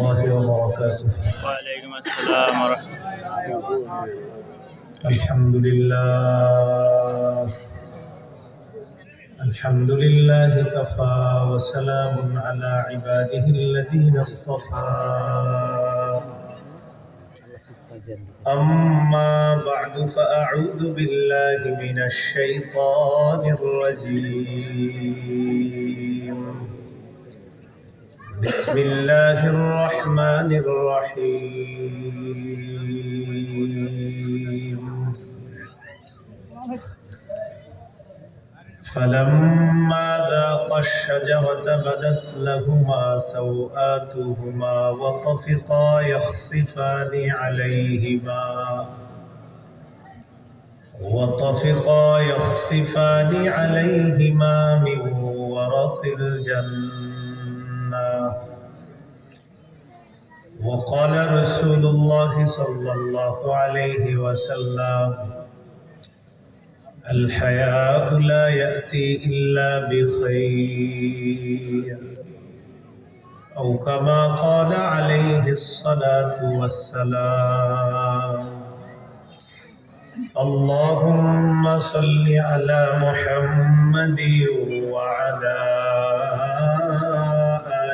الله وبركاته وعليكم السلام ورحمة الله الحمد لله الحمد لله كفى وسلام على عباده الذين اصطفى أما بعد فأعوذ بالله من الشيطان الرجيم بسم الله الرحمن الرحيم فلما ذاقا الشجرة بدت لهما سوآتهما وطفقا يخصفان عليهما وطفقا يخصفان عليهما من ورق الجنة وقال رسول الله صلى الله عليه وسلم الحياء لا يأتي إلا بخير أو كما قال عليه الصلاة والسلام اللهم صل على محمد وعلى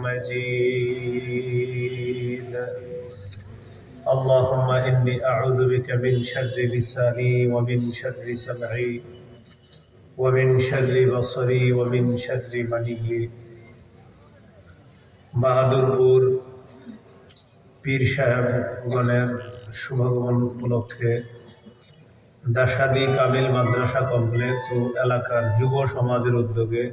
مجيد اللهم إني أعوذ بك من شر لساني ومن شر سمعي ومن شر بصري ومن شر مني বাহাদুরপুর পীর সাহেব গণের শুভাগমন উপলক্ষে দাসাদি কামিল মাদ্রাসা কমপ্লেক্স ও এলাকার যুব সমাজের উদ্যোগে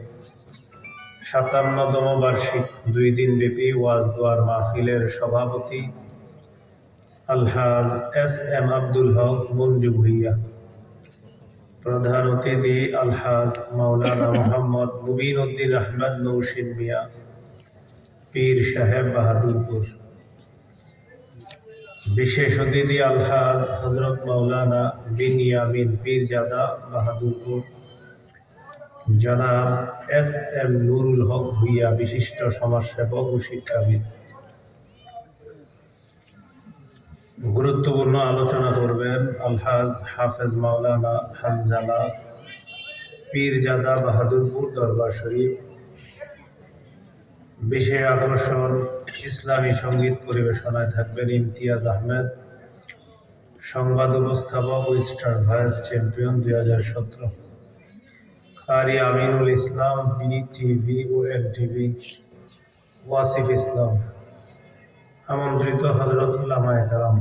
সাতান্নতম বার্ষিক দুই দিন ব্যাপী ওয়াজ দোয়ার মাহফিলের সভাপতি আলহাজ এস এম আব্দুল হক মঞ্জু ভুইয়া। প্রধান অতিথি আলহাজ মাওলানা মোহাম্মদ মুবিন উদ্দিন আহমদ নৌসিন মিয়া, পীর সাহেব বাহাদুরপুর। বিশেষ অতিথি আলহাজ হজরত মাওলানা বিন ইয়ামিন পীরজাদা বাহাদুরপুর। জনাব এস এম নুরুল হক ভুইয়া, বিশিষ্ট সমাজসেবক ও শিক্ষাবিদ। গুরুত্বপূর্ণ আলোচনা করবেন আলহাজ হাফেজ মাওলানা হানজালা পীরজাদা বাহাদুরপুর দরবার শরীফ। বিশেষ আকর্ষণ, ইসলামী সংগীত পরিবেশনায় থাকবেন ইমতিয়াজ আহমেদ। সংবাদ উপস্থাপক ও ভয়েস চ্যাম্পিয়ন দুই হাজার সতেরো। কারি আমিনুল ইসলাম বি টিভি ও এন টিভি ওয়াসিফ ইসলাম আমন্ত্রিত হজরতুল্লাহ কালাম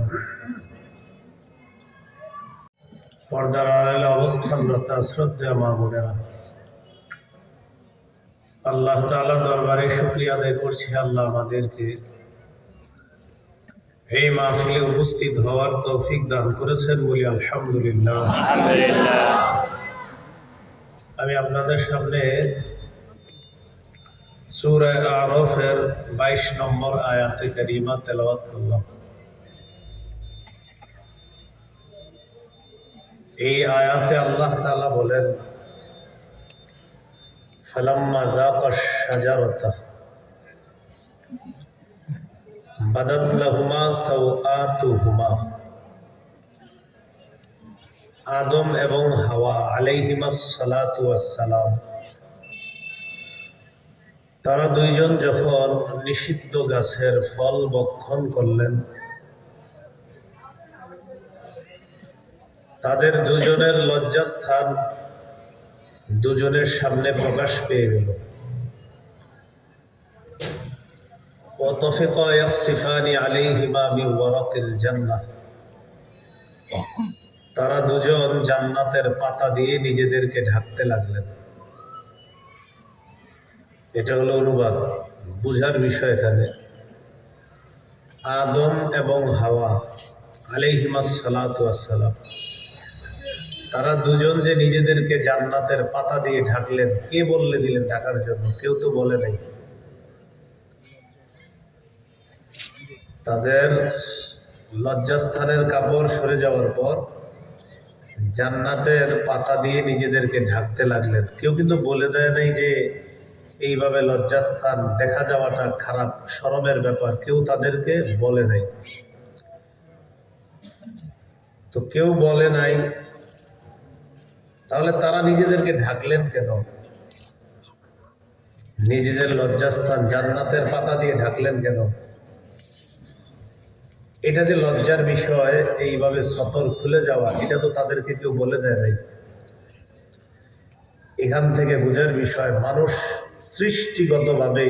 পর্দার আড়ালে অবস্থানরত শ্রদ্ধা মা বোনেরা, আল্লাহ তাআলা দরবারে শুক্রিয়া আদায় করছি। আল্লাহ আমাদেরকে এই মাহফিলে উপস্থিত হওয়ার তৌফিক দান করেছেন বলি আলহামদুলিল্লাহ। আমি আপনাদের সামনে সূরা আরফের বাইশ নম্বর আয়াতে কারিমা তেলাওয়াত করলাম। এই আয়াতে আল্লাহ তাআলা বলেন, ফালাম্মা শাজারাতা, বাদাত লাহুমা সাওআতুহুমা। আদম এবং হাওয়া আলাইহিমাস সালাতু সালাম তারা দুইজন যখন নিষিদ্ধ গাছের ফল বক্ষণ করলেন তাদের দুজনের লজ্জাস্থান দুজনের সামনে প্রকাশ পেয়ে গেল وطفقا يخصفان عليهما من ورق الجنة তারা দুজন জান্নাতের পাতা দিয়ে নিজেদেরকে ঢাকতে লাগলেন। এটা হলো অনুবাদ, বুঝার বিষয় এখানে। আদম এবং হাওয়া, আলাইহিমাস সালাতু সালাম। তারা দুজন যে নিজেদেরকে জান্নাতের পাতা দিয়ে ঢাকলেন, কে বললে দিলেন ঢাকার জন্য? কেউ তো বলে নাই। তাদের লজ্জাস্থানের কাপড় সরে যাওয়ার পর জান্নাতের পাতা দিয়ে নিজেদেরকে ঢাকতে লাগলেন। কেউ কিন্তু বলে দেয় নাই যে এইভাবে লজ্জাস্থান, দেখা যাওয়াটা খারাপ শরমের ব্যাপার। কেউ তাদেরকে বলে নাই। তো কেউ বলে নাই, তাহলে তারা নিজেদেরকে ঢাকলেন কেন? নিজেদের লজ্জাস্থান জান্নাতের পাতা দিয়ে ঢাকলেন কেন? এটা যে লজ্জার বিষয়, এইভাবে সতর খুলে যাওয়া, এটা তো তাদেরকে কেউ বলে দেয় নাই। এখান থেকে বোঝার বিষয়, মানুষ সৃষ্টিগতভাবে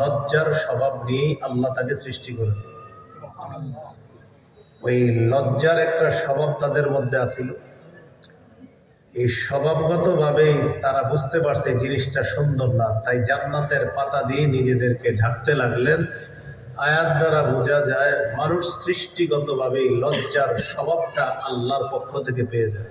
লজ্জার স্বভাব নিয়েই আল্লাহ তাকে সৃষ্টি করেন। ওই লজ্জার একটা স্বভাব তাদের মধ্যে আছিল। এই স্বভাবগতভাবেই তারা বুঝতে পারছে জিনিসটা সুন্দর না, তাই জান্নাতের পাতা দিয়ে নিজেদেরকে ঢাকতে লাগলেন। আয়াত দ্বারা বোঝা যায়, মানুষ সৃষ্টিগতভাবে লজ্জার স্বভাবটা আল্লাহর পক্ষ থেকে পেয়ে যায়।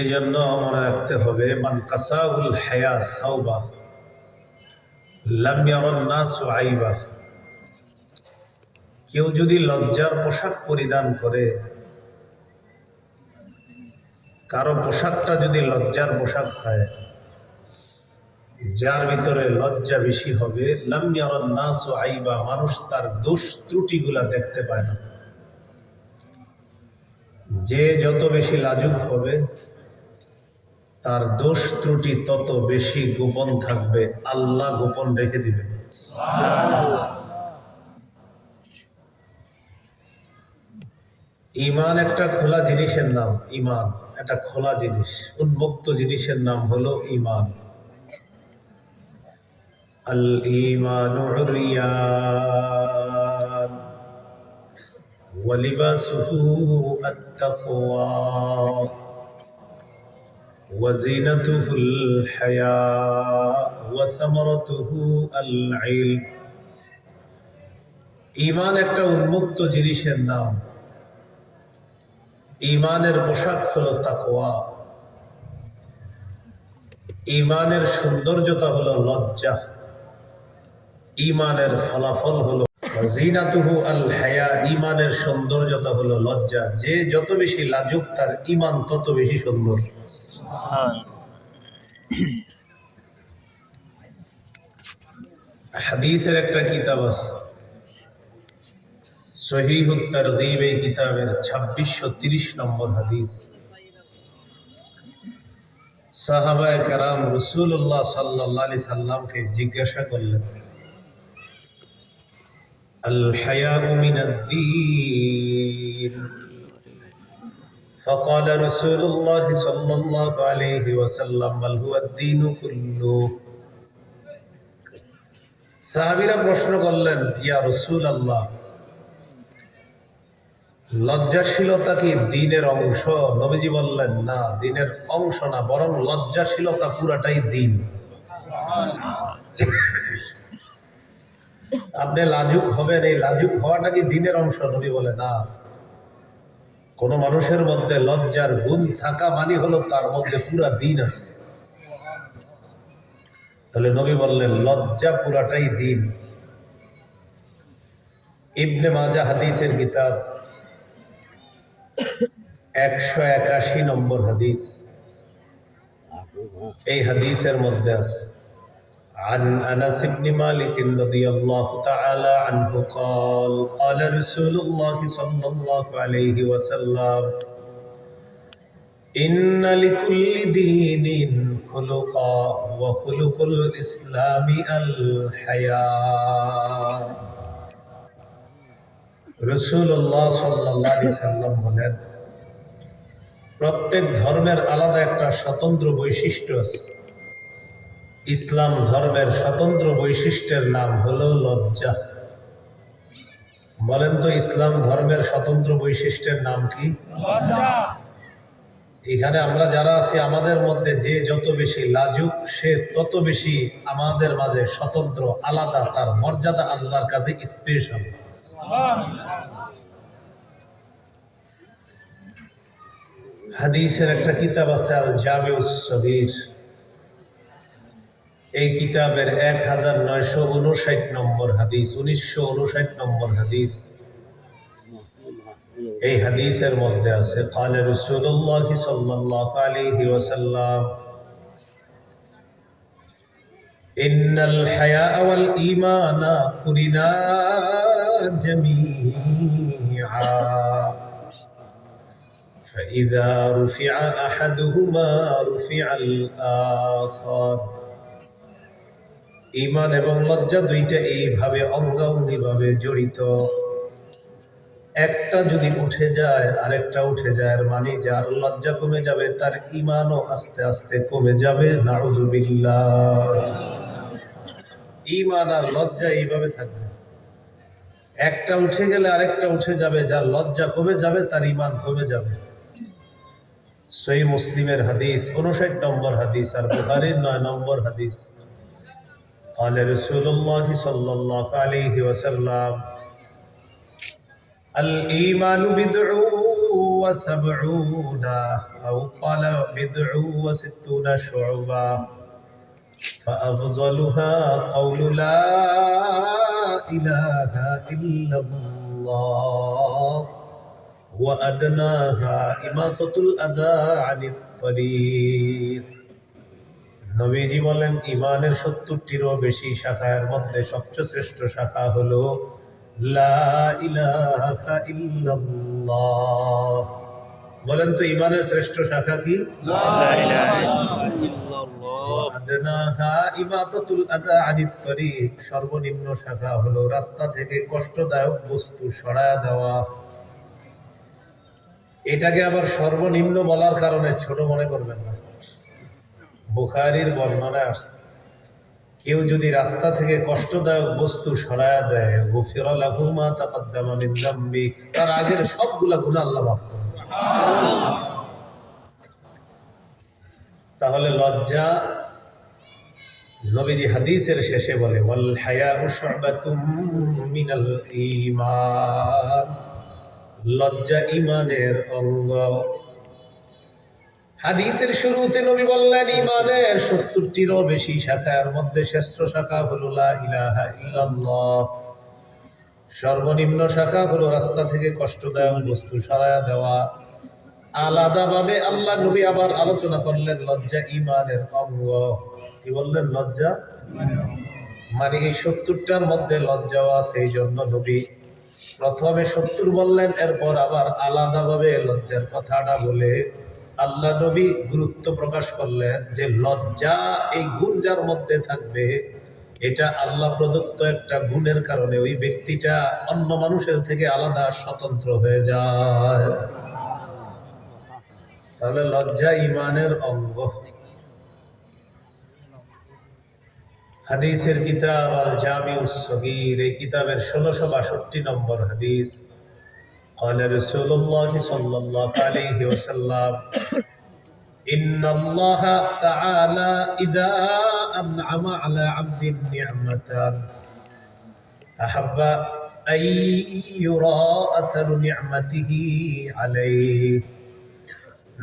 এই জন্য মনে রাখতে হবে, মান কাসাউল হায়া সাউবা আইবা। কেউ যদি লজ্জার পোশাক পরিধান করে কারও পোশাকটা যদি লজ্জার পোশাক হয়, যার ভিতরে লজ্জা বেশি হবে আইবা, মানুষ তার দোষ ত্রুটিগুলা দেখতে পায় না। যে যত বেশি লাজুক হবে, তার দোষ ত্রুটি তত বেশি গোপন থাকবে, আল্লাহ গোপন রেখে দিবে। ইমান একটা খোলা জিনিসের নাম, ইমান। একটা খোলা জিনিস উন্মুক্ত জিনিসের নাম হলো ইমান আল ইমান উরিয়ান ولباسه التقوى وزينته الحياء وثمرته العلم ইমান একটা উন্মুক্ত জিনিসের নাম ইমানের পোশাক হলো তাকোয়া ইমানের সৌন্দর্যতা হলো লজ্জা। ইমানের ফলাফল হলো যে যত বেশি লাজুক, তার ইমান তত বেশি হাদিসের একটা কিতাব আছে। সহিহুত তারগীব এই কিতাবের ছাব্বিশশো তিরিশ নম্বর হাদিস সাহাবায়ে কেরাম রসুল্লাহ সাল্লাহ আলি সাল্লামকে জিজ্ঞাসা করলেন আল হায়া মিন الدين فقال رسول الله صلى الله عليه وسلم بل هو الدين كله সাহাবীরা প্রশ্ন করলেন ইয়া রসুল আল্লাহ লজ্জাশীলতা কি দিনের অংশ, নবীজি বললেন, না, দিনের অংশ না, বরং লজ্জাশীলতা পুরাটাই দিন। আপনি লাজুক হবেন, এই লাজুক হওয়াটা কি দিনের অংশ? নবী বলে, না। কোন মানুষের মধ্যে লজ্জার গুণ থাকা মানে হলো তার মধ্যে পুরা দিন আছে। তাহলে নবী বললেন, লজ্জা পুরাটাই দিন। ইবনে মাজা হাদিসের কিতাব একশো একাশি নম্বর হাদিস এই হাদিসের মধ্যে আছে عن انس بن مالك رضي الله تعالى عنه قال قال رسول الله صلى الله عليه وسلم ان لكل دين خلقا وخلق الاسلام الحياء রসুল্লাহ সাল্লাহ সাল্লাম বলেন প্রত্যেক ধর্মের আলাদা একটা স্বতন্ত্র বৈশিষ্ট্য আছে। ইসলাম ধর্মের স্বতন্ত্র বৈশিষ্ট্যের নাম হলো লজ্জা। বলেন তো ইসলাম ধর্মের স্বতন্ত্র বৈশিষ্ট্যের নাম কি? এখানে আমরা যারা আছি আমাদের মধ্যে যে যত বেশি লাজুক সে তত বেশি আমাদের মাঝে স্বতন্ত্র আলাদা তার মর্যাদা আল্লাহর কাছে স্পেশাল হাদিসের একটা কিতাব আছে আল জামিউস সগীর এই কিতাবের এক হাজার নয়শো উনষাট নম্বর হাদিস উনিশশো উনষাট নম্বর হাদিস এই হাদিসের মধ্যে আছে কালে রসুল্লাহ সাল্লাল্লাহু আলাইহি ওয়াসাল্লাম إن الحياء والإيمان قرنا جميعا فإذا رفع أحدهما رفع الآخر ইমান এবং লজ্জা দুইটা এইভাবে অঙ্গাঙ্গি ভাবে জড়িত একটা যদি উঠে যায় আরেকটা উঠে যায় আর মানে যার লজ্জা কমে যাবে তার ইমানও আস্তে আস্তে কমে যাবে নাউজুবিল্লাহ ইমান আর লজ্জা এইভাবে থাকবে একটা উঠে গেলে আরেকটা উঠে যাবে যার লজ্জা কমে যাবে তার ইমান কমে যাবে সই মুসলিমের হাদিস উনষাট নম্বর হাদিস আর বুখারির নয় নম্বর হাদিস قال رسول الله صلى الله عليه وسلم الإيمان بضع وسبعون أو قال بضع وستون شعبا فأفضلها قول لا إله إلا الله وأدناها إماطة الأذى عن الطريق নবীজি বলেন ইমানের সত্তরটিরও বেশি শাখার মধ্যে সবচেয়ে শ্রেষ্ঠ শাখা হলো লা ইলাহা ইল্লাল্লাহ বলেন তো ইমানের শ্রেষ্ঠ শাখা কি আদনাহা ইমাতাতুল আদা আনিত তরিক সর্বনিম্ন শাখা হলো রাস্তা থেকে কষ্টদায়ক বস্তু সরায়া দেওয়া এটাকে আবার সর্বনিম্ন বলার কারণে ছোট মনে করবেন না। বুখারির বর্ণনায় আসছে, কেউ যদি রাস্তা থেকে কষ্টদায়ক বস্তু সরায়া দেয়, গুফিরা লাহু মা তাকাদ্দামা যামবি তার আগের সবগুলা গুনাহ আল্লাহ মাফ করে তাহলে লজ্জা নবীজি হাদিসের শেষে বলে, ওয়াল হায়াউ শুবাতুম মিনাল ঈমান। লজ্জা ইমানের অঙ্গ। হাদিসের শুরুতে নবী বললেন, ইমানের সত্তরটিরও বেশি শাখার মধ্যে শ্রেষ্ঠ শাখা হলো সর্বনিম্ন শাখা হলো রাস্তা থেকে কষ্টদায়ক বস্তু সরায়া দেওয়া। আলাদাভাবে আল্লাহ নবী আবার আলোচনা করলেন, লজ্জা ইমানের অঙ্গ। কি বললেন? লজ্জা? মানে এই সত্তরটার মধ্যে লজ্জাও আছে, এই জন্য নবী প্রথমে সত্তর বললেন, এরপর আবার আলাদাভাবে লজ্জার কথাটা বলে আল্লাহ নবী গুরুত্ব প্রকাশ করলেন যে লজ্জা এই গুণ যার মধ্যে থাকবে, এটা আল্লাহ প্রদত্ত একটা গুণের কারণে ওই ব্যক্তিটা অন্য মানুষের থেকে আলাদা স্বতন্ত্র হয়ে যায়। তাহলে লজ্জা ইমানের অঙ্গ। হাদিসের কিতাব আল জামিউস সগীর এই কিতাবের ষোলোশো বাষট্টি নম্বর হাদিস قال رسول الله صلى الله عليه وسلم إن الله تعالى إذا أنعم على عبد نعمة أحب أن يرى أثر نعمته عليه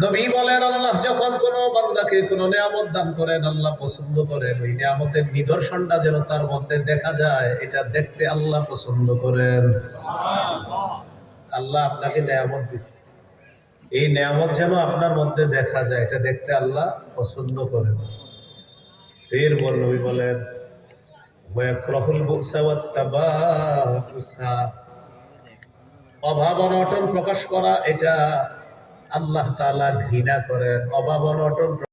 নবী বলেন, আল্লাহ যখন কোন বান্দাকে কোন নিয়ামত দান করেন, আল্লাহ পছন্দ করেন। ওই নিয়ামতের নিদর্শনটা যেন তার মধ্যে দেখা যায়, এটা দেখতে আল্লাহ পছন্দ করেন। আল্লাহ আপনাকে নিয়ামত দিচ্ছে এই নিয়ামত যেন আপনার মধ্যে দেখা যায়, এটা দেখতে আল্লাহ পছন্দ করেন। এরপর নবী বলেন অভাব অনটন প্রকাশ করা, এটা আল্লাহ তালা ঘৃণা করেন অভাব অনটন